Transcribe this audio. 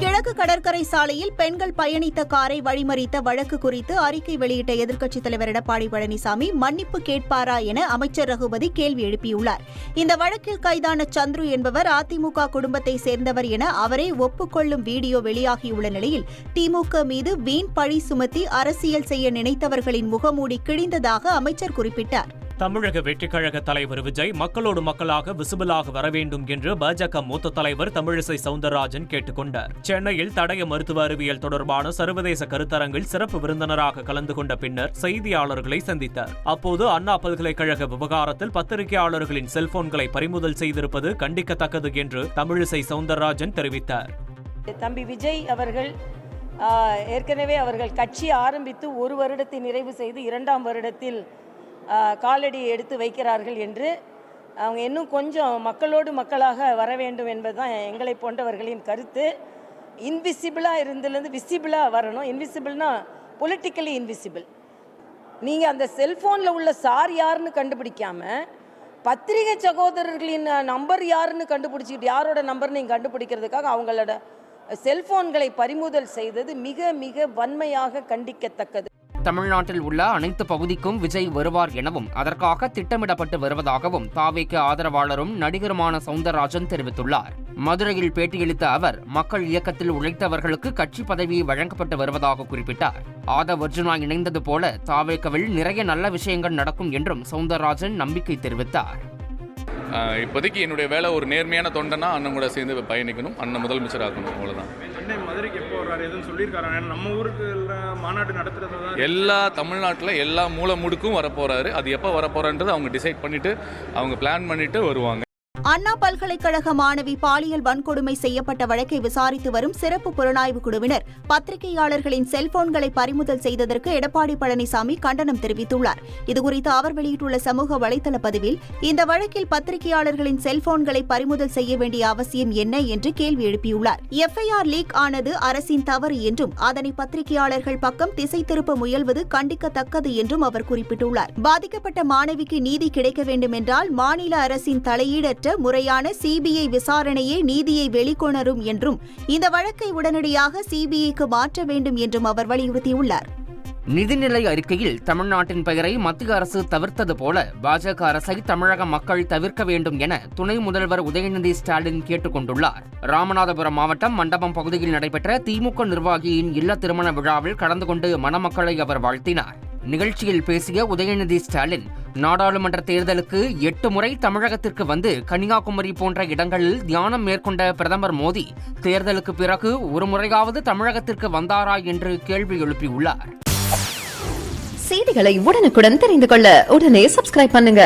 கிழக்கு கடற்கரை சாலையில் பெண்கள் பயணித்த காரை வழிமறித்த வழக்கு குறித்து அறிக்கை வெளியிட்ட எதிர்க்கட்சித் தலைவர் எடப்பாடி பழனிசாமி மன்னிப்பு கேட்பாரா என அமைச்சர் ரகுபதி கேள்வி எழுப்பியுள்ளார். இந்த வழக்கில் கைதான சந்துரு என்பவர் அதிமுக குடும்பத்தை சேர்ந்தவர் என அவரே ஒப்புக்கொள்ளும் வீடியோ வெளியாகியுள்ள நிலையில் திமுக மீது வீண் பழி சுமத்தி அரசியல் செய்ய நினைத்தவர்களின் முகமூடி கிழிந்ததாக அமைச்சர் குறிப்பிட்டார். தமிழக வெற்றிக்கழக தலைவர் விஜய் மக்களோடு மக்களாக விசிபிளாக வர வேண்டும் என்று பாஜக மூத்த தலைவர் தமிழிசை சவுந்தரராஜன் கேட்டுக்கொண்டார். சென்னையில் தடய மருத்துவ அறிவியல் தொடர்பான சர்வதேச கருத்தரங்கில் சிறப்பு விருந்தினராக கலந்து கொண்ட பின்னர் செய்தியாளர்களை சந்தித்தார். அப்போது அண்ணா பல்கலைக்கழக விவகாரத்தில் பத்திரிகையாளர்களின் செல்போன்களை பறிமுதல் செய்திருப்பது கண்டிக்கத்தக்கது என்று தமிழிசை சவுந்தரராஜன் தெரிவித்தார். தம்பி விஜய் அவர்கள் ஏற்கனவே அவர்கள் கட்சி ஆரம்பித்து ஒரு வருடத்தை நிறைவு செய்து இரண்டாம் வருடத்தில் காலடி எடுத்து வைக்கிறார்கள் என்று அவங்க இன்னும் கொஞ்சம் மக்களோடு மக்களாக வர வேண்டும் என்பதுதான் எங்களை போன்றவர்களின் கருத்து. இன்விசிபிளாக இருந்ததுலேருந்து விசிபிளாக வரணும். இன்விசிபிள்னா பொலிட்டிக்கலி இன்விசிபிள் நீங்கள் அந்த செல்ஃபோனில் உள்ள சார் யாருன்னு கண்டுபிடிக்காமல் பத்திரிகை சகோதரர்களின் நம்பர் யாருன்னு கண்டுபிடிச்சிட்டு யாரோட நம்பர் நீங்கள் கண்டுபிடிக்கிறதுக்காக அவங்களோட செல்ஃபோன்களை பறிமுதல் செய்தது மிக மிக வன்மையாக கண்டிக்கத்தக்கது. தமிழ்நாட்டில் உள்ள அனைத்து பகுதிக்கும் விஜய் வருவார் எனவும் அதற்காக திட்டமிடப்பட்டு வருவதாகவும் தாவேக்கு ஆதரவாளரும் நடிகருமான சவுந்தரராஜன் தெரிவித்துள்ளார். மதுரையில் பேட்டியளித்த அவர் மக்கள் இயக்கத்தில் உழைத்தவர்களுக்கு கட்சி பதவி வழங்கப்பட்டு வருவதாக குறிப்பிட்டார். ஆதவ் அர்ஜுனா இணைந்தது போல தாவேக்கவில் நிறைய நல்ல விஷயங்கள் நடக்கும் என்றும் சவுந்தரராஜன் நம்பிக்கை தெரிவித்தார். இப்போதைக்கு என்னுடைய வேலை ஒரு நேர்மையான தொண்டனா அண்ணன் கூட சேர்ந்து பயணிக்கணும். அண்ணன் முதலமைச்சர் ஆக்கணும் அவ்வளோதான் அண்ணன் மதுரைக்கு எப்போ வர்றாரு? எதுவும் சொல்லியிருக்காரு? ஏன்னா நம்ம ஊருக்கு எல்லாம் மாநாடு நடத்துறது தான் எல்லா தமிழ்நாட்டில் எல்லா மூல முடுக்கும் வரப்போறாரு. அது எப்போ வரப்போறான்றது அவங்க டிசைட் பண்ணிட்டு அவங்க பிளான் பண்ணிட்டு வருவாங்க. அண்ணா பல்கலைக்கழக மாணவி பாலியல் வன்கொடுமை செய்யப்பட்ட வழக்கை விசாரித்து வரும் சிறப்பு புலனாய்வு குழுவினர் பத்திரிகையாளர்களின் செல்போன்களை பறிமுதல் செய்ததற்கு எடப்பாடி பழனிசாமி கண்டனம் தெரிவித்துள்ளார். இதுகுறித்து அவர் வெளியிட்டுள்ள சமூக வலைதள பதிவில் இந்த வழக்கில் பத்திரிகையாளர்களின் செல்போன்களை பறிமுதல் செய்ய வேண்டிய அவசியம் என்ன என்று கேள்வி எழுப்பியுள்ளார். எஃப்ஐஆர் லீக் ஆனது அரசின் தவறு என்றும் அதனை பத்திரிகையாளர்கள் பக்கம் திசை திருப்ப முயல்வது கண்டிக்கத்தக்கது என்றும் அவர் குறிப்பிட்டுள்ளார். பாதிக்கப்பட்ட மாணவிக்கு நீதி கிடைக்க வேண்டும் என்றால் மாநில அரசின் தலையீடற்ற முறையான சிபிஐ விசாரணையே நீதியை வெளிக்கொணரும் என்றும் இந்த வழக்கை உடனடியாக சிபிஐக்கு மாற்ற வேண்டும் என்றும் அவர் வலியுறுத்தியுள்ளார். நிதிநிலை அறிக்கையில் தமிழ்நாட்டின் பெயரை மத்திய அரசு தவிர்த்தது போல பாஜக அரசை தமிழக மக்கள் தவிர்க்க வேண்டும் என துணை முதல்வர் உதயநிதி ஸ்டாலின் கேட்டுக் கொண்டுள்ளார் ராமநாதபுரம் மாவட்டம் மண்டபம் பகுதியில் நடைபெற்ற திமுக நிர்வாகியின் இல்ல திருமண விழாவில் கலந்து கொண்டு மணமக்களை அவர் வாழ்த்தினார். நிகழ்ச்சியில் பேசிய உதயநிதி ஸ்டாலின் நாடாளுமன்ற தேர்தலுக்கு எட்டு முறை தமிழகத்திற்கு வந்து கன்னியாகுமரி போன்ற இடங்களில் தியானம் மேற்கொண்ட பிரதமர் மோடி தேர்தலுக்கு பிறகு ஒரு முறையாவது தமிழகத்திற்கு வந்தாரா என்று கேள்வி எழுப்பியுள்ளார். செய்திகளை உடனுக்குடன் தெரிந்து கொள்ள உடனே சப்ஸ்கிரைப் பண்ணுங்க.